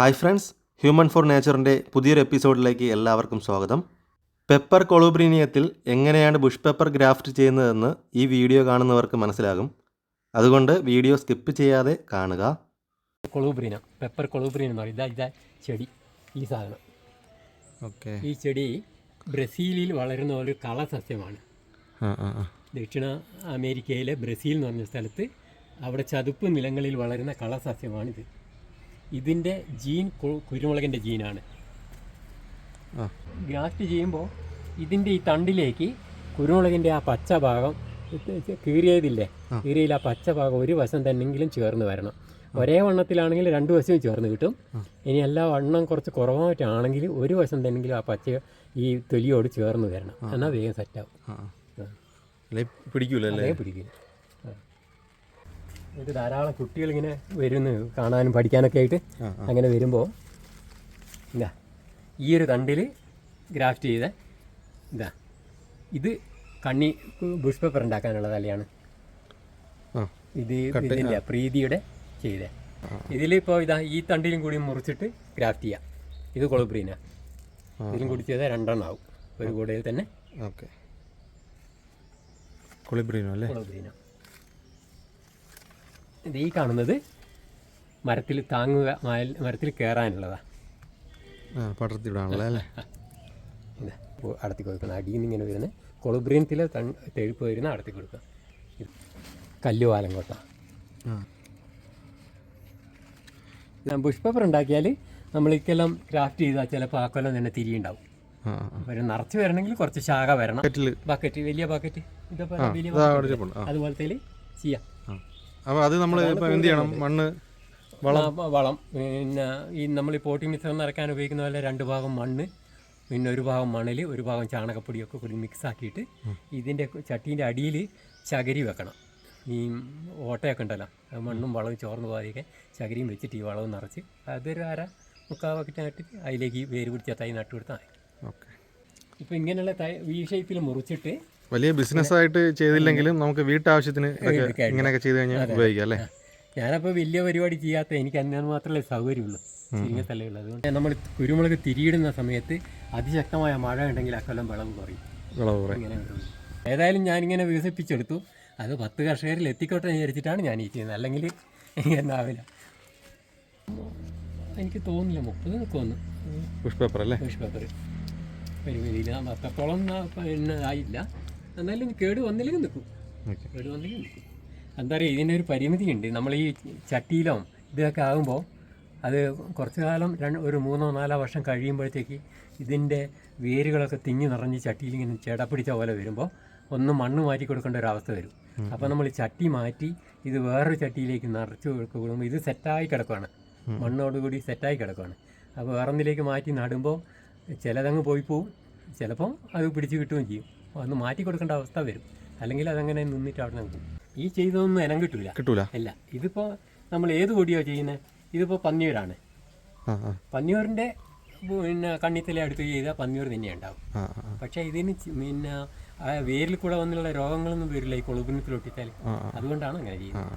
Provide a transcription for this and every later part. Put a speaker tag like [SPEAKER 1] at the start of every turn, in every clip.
[SPEAKER 1] Hi friends human for നേച്ചറിന്റെ പുതിയൊരു എപ്പിസോഡിലേക്ക് എല്ലാവർക്കും സ്വാഗതം. പെപ്പർ കൊളോബ്രീനിയത്തിൽ എങ്ങനെയാണ് ബുഷ് പെപ്പർ ഗ്രാഫ്റ്റ് ചെയ്യുന്നതെന്ന് ഈ വീഡിയോ കാണുന്നവർക്ക് മനസ്സിലാകും. അതുകൊണ്ട് വീഡിയോ സ്കിപ്പ് ചെയ്യാതെ കാണുക.
[SPEAKER 2] കൊളുബ്രീന പെപ്പർ കൊളോബ്രീന എന്ന് പറയുന്നത് ഇതാ ഇതാ ചെടി ഈ സാധനം.
[SPEAKER 1] ഓക്കെ.
[SPEAKER 2] ഈ ചെടി ബ്രസീലിൽ വളരുന്ന ഒരു കള സസ്യമാണ് ദക്ഷിണ അമേരിക്കയിലെ ബ്രസീൽ എന്ന് പറഞ്ഞ സ്ഥലത്ത് അവിടെ ചതുപ്പ് നിലങ്ങളിൽ വളരുന്ന കളസസ്യമാണിത്. ഇതിന്റെ ജീൻ കുരുമുളകിന്റെ ജീനാണ്. ഗ്രാഫ്റ്റ് ചെയ്യുമ്പോൾ ഇതിന്റെ ഈ തണ്ടിലേക്ക് കുരുമുളകിന്റെ ആ പച്ച ഭാഗം കീറിയതില്ലേ? കീറിയിൽ ആ പച്ച ഭാഗം ഒരു വശം തന്നെങ്കിലും ചേർന്ന് വരണം. ഒരേ വണ്ണത്തിലാണെങ്കിൽ രണ്ട് വശവും ചേർന്ന് കിട്ടും. ഇനി എല്ലാ വണ്ണം കുറച്ച് കുറവായിട്ടാണെങ്കിൽ ഒരു വശം തന്നെങ്കിലും ആ പച്ച ഈ തൊലിയോട് ചേർന്ന് വരണം. എന്നാൽ വേഗം സെറ്റാവും പിടിക്കൂലേ. പിടിക്കില്ല ഇത് ധാരാളം കുട്ടികൾ ഇങ്ങനെ വരുന്നു കാണാനും പഠിക്കാനൊക്കെ ആയിട്ട് അങ്ങനെ വരുമ്പോൾ ഇതാ ഈ ഒരു തണ്ടിൽ ഗ്രാഫ്റ്റ് ചെയ്ത ഇതാ ഇത് കണ്ണി ബുഷ് പേപ്പർ ഉണ്ടാക്കാനുള്ള തലയാണ്. ഇത് ഇതിന്റെ പ്രീതിയുടെ ചെയ്ത. ഇതിലിപ്പോൾ ഇതാ ഈ തണ്ടിലും കൂടി മുറിച്ചിട്ട് ഗ്രാഫ്റ്റ് ചെയ്യാം. ഇത് കൊളുബ്രീന. ഇതിലും കൂടി ചെയ്താൽ രണ്ടെണ്ണം ആവും. ഒരു കൂടയിൽ തന്നെ
[SPEAKER 1] ഓക്കെ. കൊളിബ്രീനോ അല്ലേ?
[SPEAKER 2] കൊളുബ്രീന. ഈ കാണുന്നത് മരത്തിൽ താങ്ങുക മരത്തിൽ കയറാനുള്ളതാണ് ഇപ്പോൾ അടത്തി കൊടുക്കണം അടിയിൽ നിന്ന് ഇങ്ങനെ വരുന്ന കൊളുബ്രീനത്തിലെ തൺ തെഴുപ്പ് വരുന്ന അടത്തി കൊടുക്കുക. കല്ലുവാലം കൊട്ട
[SPEAKER 1] ആ.
[SPEAKER 2] ബുഷ് പേപ്പർ ഉണ്ടാക്കിയാൽ നമ്മളിക്കെല്ലാം ക്രാഫ്റ്റ് ചെയ്താൽ ചിലപ്പോൾ ആ കൊല്ലം തന്നെ തിരിയുണ്ടാവും. ഒരു നിറച്ച് വരണമെങ്കിൽ കുറച്ച് ശാഖ വരണം. ബക്കറ്റ് വലിയ ബക്കറ്റ്
[SPEAKER 1] ഇതൊക്കെ
[SPEAKER 2] അതുപോലത്തെ ചെയ്യാം.
[SPEAKER 1] അപ്പോൾ അത് നമ്മൾ ഇപ്പോൾ എന്ത് ചെയ്യണം? മണ്ണ്
[SPEAKER 2] വളം. വളം. പിന്നെ ഈ നമ്മൾ ഈ പോട്ടി മിശ്രം നിറയ്ക്കാൻ ഉപയോഗിക്കുന്ന പോലെ രണ്ട് ഭാഗം മണ്ണ് പിന്നെ ഒരു ഭാഗം മണൽ ഒരു ഭാഗം ചാണകപ്പൊടിയൊക്കെ കൂടി മിക്സ് ആക്കിയിട്ട് ഇതിന്റെ ചട്ടീന്റെ അടിയിൽ ചകിരി വെക്കണം. ഈ ഓട്ടയൊക്കെ ഉണ്ടല്ലോ മണ്ണും വളവും ചോർന്ന് പോകാതെയൊക്കെ ചകിരിയും വെച്ചിട്ട് ഈ വളവും നിറച്ച് അതൊരു അര മുക്കാൽ ബക്കറ്റ് നട്ടിട്ട് അതിലേക്ക് വേര് പിടിച്ച തൈ നട്ടു കൊടുത്താൽ മതി.
[SPEAKER 1] ഓക്കെ.
[SPEAKER 2] ഇപ്പോൾ ഇങ്ങനെയുള്ള തൈ വി ഷേപ്പിൽ മുറിച്ചിട്ട്
[SPEAKER 1] വലിയ ബിസിനസ് ആയിട്ട് ചെയ്തില്ലെങ്കിലും നമുക്ക് വീട്ടാവശ്യത്തിന്. ഇങ്ങനെയൊക്കെ ചെയ്ത് കഴിഞ്ഞാൽ ഉപയോഗിക്കാം അല്ലേ?
[SPEAKER 2] ഞാനപ്പോൾ വലിയ പരിപാടി ചെയ്യാത്ത എനിക്ക് അന്നേരം മാത്രമേ സൗകര്യമുള്ളൂ. ചുരുങ്ങിയ സ്ഥലമുള്ളൂ അതുകൊണ്ട് നമ്മൾ കുരുമുളക് തിരിയിടുന്ന സമയത്ത് അതിശക്തമായ മഴ ഉണ്ടെങ്കിൽ അക്കൊല്ലം വിളവ് കുറയും.
[SPEAKER 1] വിളവ്
[SPEAKER 2] കുറയും. ഏതായാലും ഞാനിങ്ങനെ വികസിപ്പിച്ചെടുത്തു. അത് പത്ത് കർഷകരിൽ എത്തിക്കോട്ടെ വിചാരിച്ചിട്ടാണ് ഞാൻ ഈ ചെയ്യുന്നത്. അല്ലെങ്കിൽ എന്നാവില്ല എനിക്ക് തോന്നുന്നില്ല. മുപ്പത് നിൽക്കുമെന്ന്.
[SPEAKER 1] ബുഷ് പേപ്പർ അല്ലേ?
[SPEAKER 2] പുഷ്പേപ്പർ പേപ്പർ അത്രത്തോളം പിന്നെ ആയില്ല. എന്നാലും കേട് വന്നില്ലെങ്കിൽ നിൽക്കും. കേട് വന്നില്ലെങ്കിൽ നിൽക്കും. എന്താ പറയുക ഇതിനൊരു പരിമിതിയുണ്ട്. നമ്മൾ ഈ ചട്ടിയിലോ ഇതൊക്കെ ആകുമ്പോൾ അത് കുറച്ച് കാലം രണ്ട് ഒരു മൂന്നോ നാലോ വർഷം കഴിയുമ്പോഴത്തേക്ക് ഇതിന്റെ വേരുകളൊക്കെ തിങ്ങി നിറഞ്ഞ് ചട്ടിയിൽ ഇങ്ങനെ ചേട പിടിച്ച പോലെ വരുമ്പോൾ ഒന്ന് മണ്ണ് മാറ്റി കൊടുക്കേണ്ട ഒരു അവസ്ഥ വരും. അപ്പോൾ നമ്മൾ ചട്ടി മാറ്റി ഇത് വേറൊരു ചട്ടിയിലേക്ക് നിറച്ച് കൊടുക്കുമ്പോൾ ഇത് സെറ്റായി കിടക്കുകയാണ് മണ്ണോടുകൂടി സെറ്റായി കിടക്കുകയാണ് അപ്പോൾ വേറൊന്നിലേക്ക് മാറ്റി നടുമ്പോൾ ചിലതങ്ങ് പോയി പോവും. ചിലപ്പം അത് പിടിച്ച് കിട്ടുകയും ചെയ്യും. ഒന്ന് മാറ്റി കൊടുക്കേണ്ട അവസ്ഥ വരും. അല്ലെങ്കിൽ അതങ്ങനെ നിന്നിട്ട് അവിടെ നിൽക്കും ഈ ചെയ്തതൊന്നും ഇനം കിട്ടൂല.
[SPEAKER 1] കിട്ടൂല.
[SPEAKER 2] അല്ല ഇതിപ്പോൾ നമ്മൾ ഏത് കൊടിയോ ചെയ്യുന്നത് ഇതിപ്പോൾ പന്നിയൂരാണ്. പന്നിയൂരിന്റെ പിന്നെ കണ്ണിത്തല അടുത്ത് ചെയ്താൽ പന്നിയൂർ തന്നെ ഉണ്ടാവും. പക്ഷെ ഇതിന് പിന്നെ വേരിൽ കൂടെ വന്നുള്ള രോഗങ്ങളൊന്നും വരില്ല ഈ കൊളുപിനത്തിലൊട്ടിച്ചാൽ. അതുകൊണ്ടാണ് അങ്ങനെ ചെയ്യുന്നത്.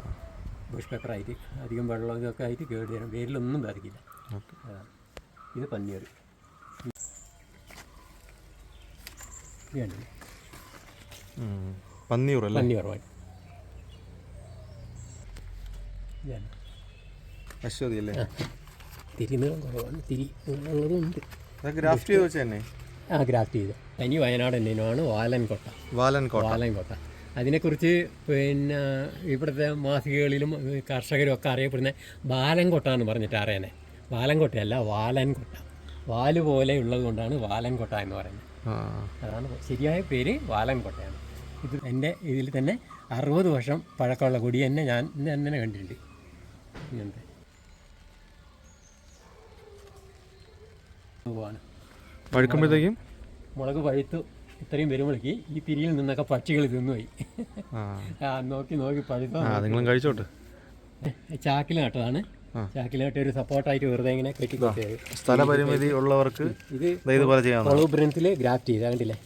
[SPEAKER 2] ബുഷ് പേപ്പറായിട്ട് അധികം വെള്ളം ഇതൊക്കെ ആയിട്ട് കേട് തരും വേരിലൊന്നും ബാധിക്കില്ല. ഇത് പന്നിയൂർ. കണ്ടില്ലേ?
[SPEAKER 1] പന്നിയൂർ അല്ലേ
[SPEAKER 2] പന്നിയൂർ വാടി ഇതാണ്.
[SPEAKER 1] അശ്വതി അല്ലേ
[SPEAKER 2] തിരി നീളം കുറവാണ് തിരി
[SPEAKER 1] ഗ്രാഫ്റ്റ് ചെയ്ത് വെച്ച് തന്നെ?
[SPEAKER 2] ആ ഗ്രാഫ്റ്റ് ചെയ്ത്. തനി വയനാട് തന്നെയാണ് വാലൻകോട്ട.
[SPEAKER 1] വാലൻകോട്ട.
[SPEAKER 2] വാലൻകൊട്ട. അതിനെക്കുറിച്ച് പിന്നെ ഇവിടുത്തെ മാസികകളിലും കർഷകരും ഒക്കെ അറിയപ്പെടുന്ന ബാലൻകൊട്ട എന്ന് പറഞ്ഞിട്ട് അറിയാനേ. ബാലൻകൊട്ടയല്ല വാലൻകൊട്ട. വാൽ പോലെ ഉള്ളത് കൊണ്ടാണ് വാലൻകൊട്ട എന്ന് പറയുന്നത്. അതാണ് ശരിയായ പേര് വാലൻകൊട്ടയാണ്. ഇത് എന്റെ ഇതിൽ തന്നെ അറുപത് വർഷം പഴക്കമുള്ള കൊടി തന്നെ ഞാൻ തന്നെ കണ്ടിട്ടുണ്ട്. ഇങ്ങനത്തെ. പോവാണ്.
[SPEAKER 1] പഴുക്കുമ്പോഴത്തേക്കും?
[SPEAKER 2] മുളക് പഴുത്തു ഇത്രയും വരുമ്പോഴേക്ക് ഈ തിരിയിൽ നിന്നൊക്കെ പക്ഷികൾ തിന്നുപോയി
[SPEAKER 1] ആ.
[SPEAKER 2] നോക്കി നോക്കി പഴുത്തോ
[SPEAKER 1] നിങ്ങളും കഴിച്ചോട്ട്.
[SPEAKER 2] ചാക്കിൽ നട്ടതാണ്. നട്ട് ഒരു സപ്പോർട്ടായിട്ട് വെറുതെ ഇങ്ങനെ കെട്ടിക്കൊടുത്തത്
[SPEAKER 1] സ്ഥലപരിമിതി ഉള്ളവർക്ക്
[SPEAKER 2] ഇത്
[SPEAKER 1] ഇതുപോലെ
[SPEAKER 2] ചെയ്യാം ഗ്രാഫ്റ്റ് ചെയ്ത് കണ്ടില്ലേ?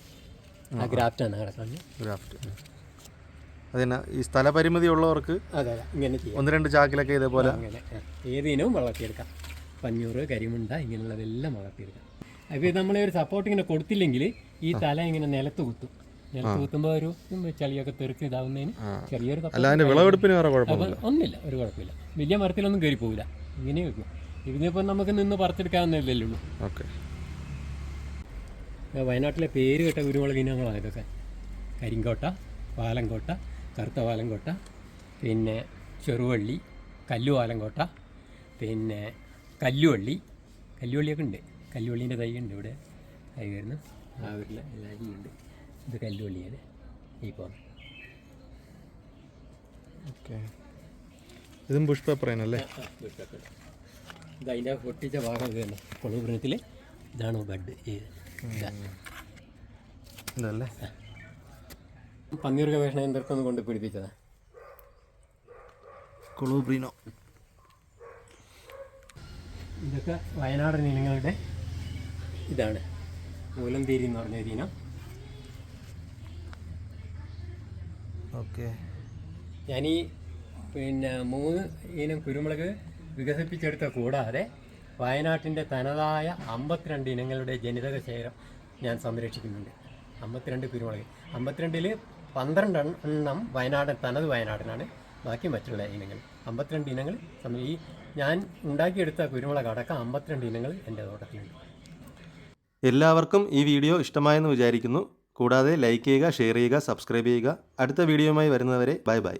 [SPEAKER 2] ആ ആണ് കിടക്കുന്നത്
[SPEAKER 1] ഗ്രാഫ്റ്റ്. അതിന് ഈ സ്ഥലപരിമിതി ഉള്ളവർക്ക്
[SPEAKER 2] അതെ ഇങ്ങനെ ചെയ്യാം.
[SPEAKER 1] ഒന്ന് രണ്ട് ചാക്കിലൊക്കെ ഇതേപോലെ
[SPEAKER 2] അങ്ങനെ. ഏത് ഇനവും വളർത്തിയെടുക്കാം. പഞ്ഞൂറ് കരിമുണ്ട ഇങ്ങനെയുള്ളതെല്ലാം വളർത്തിയെടുക്കാം. അപ്പോൾ നമ്മൾ ഒരു സപ്പോർട്ട് ഇങ്ങനെ കൊടുത്തില്ലെങ്കിൽ ഈ തല ഇങ്ങനെ നിലത്ത് കുത്തും. നിലത്ത് കുത്തുമ്പോൾ ഒരു ചളിയൊക്കെ തെറുക്കി ഇതാവുന്നതിന് ചെറിയൊരു
[SPEAKER 1] വിളവെടുപ്പിന് വേറെ
[SPEAKER 2] ഒന്നുമില്ല ഒരു കുഴപ്പമില്ല. വലിയ മരത്തിലൊന്നും കയറി പോവില്ല. ഇങ്ങനെ വെക്കും. ഇതിനിപ്പോൾ നമുക്ക് നിന്ന് പറിച്ചെടുക്കാവുന്നതല്ലേ ഉള്ളൂ.
[SPEAKER 1] ഓക്കെ.
[SPEAKER 2] വയനാട്ടിലെ പേര് കേട്ട കുരുമുളക് ഇനങ്ങളാണ് ഇതൊക്കെ. കരിങ്കോട്ട പാലങ്കോട്ട കറുത്ത പാലങ്കോട്ട പിന്നെ ചെറുവള്ളി കല്ലുപാലങ്കോട്ട പിന്നെ കല്ലുവള്ളി. കല്ലുവള്ളിയൊക്കെ ഉണ്ട്. കല്ലുവള്ളീന്റെ തൈ ഉണ്ട് ഇവിടെ. തൈ വരുന്ന ആ വീട്ടിൽ ഉണ്ട്. ഇത് കല്ലുവള്ളിയാണ്. ഈ പോകുന്നത്
[SPEAKER 1] ഓക്കെ. ഇതും ബുഷ് പേപ്പർ തന്നെയല്ലേ
[SPEAKER 2] ഇത് അതിന്റെ പൊട്ടിച്ച ഭാഗം ഇത് തന്നെ. കൊളുപുരത്തിൽ ഇതാണ് ബഡ് ചെയ്ത് ഇതാ
[SPEAKER 1] ഇതല്ലേ?
[SPEAKER 2] പന്നീർ ഗവേഷണ ഒന്ന് കൊണ്ട് പിടിപ്പിച്ചതാ.
[SPEAKER 1] കൊളൂബ്രീനോ.
[SPEAKER 2] ഇതൊക്കെ വയനാടൻ ഇനങ്ങളുടെ ഇതാണ്. മൂലംതേരി എന്ന് പറഞ്ഞ ഒരു ഇനം.
[SPEAKER 1] ഓക്കെ.
[SPEAKER 2] ഞാനീ പിന്നെ മൂന്ന് ഇനം കുരുമുളക് വികസിപ്പിച്ചെടുത്ത കൂടാതെ വയനാട്ടിന്റെ തനതായ അമ്പത്തിരണ്ട് ഇനങ്ങളുടെ ജനിതക ശേഖരം ഞാൻ സംരക്ഷിക്കുന്നുണ്ട്. അമ്പത്തിരണ്ട് കുരുമുളക്. അമ്പത്തിരണ്ടിൽ പന്ത്രണ്ട് എണ്ണം വയനാടൻ തനത് വയനാടനാണ്. ബാക്കി മറ്റുള്ള ഇനങ്ങൾ. അമ്പത്തിരണ്ട് ഇനങ്ങൾ ഈ ഞാൻ ഉണ്ടാക്കിയെടുത്ത കുരുമുളക് അടക്കം അമ്പത്തിരണ്ട് ഇനങ്ങൾ എന്റെ തോട്ടത്തിലുണ്ട്.
[SPEAKER 1] എല്ലാവർക്കും ഈ വീഡിയോ ഇഷ്ടമായെന്ന് വിചാരിക്കുന്നു. കൂടാതെ ലൈക്ക് ചെയ്യുക ഷെയർ ചെയ്യുക സബ്സ്ക്രൈബ് ചെയ്യുക. അടുത്ത വീഡിയോയുമായി വരുന്നവരെ ബൈ ബൈ.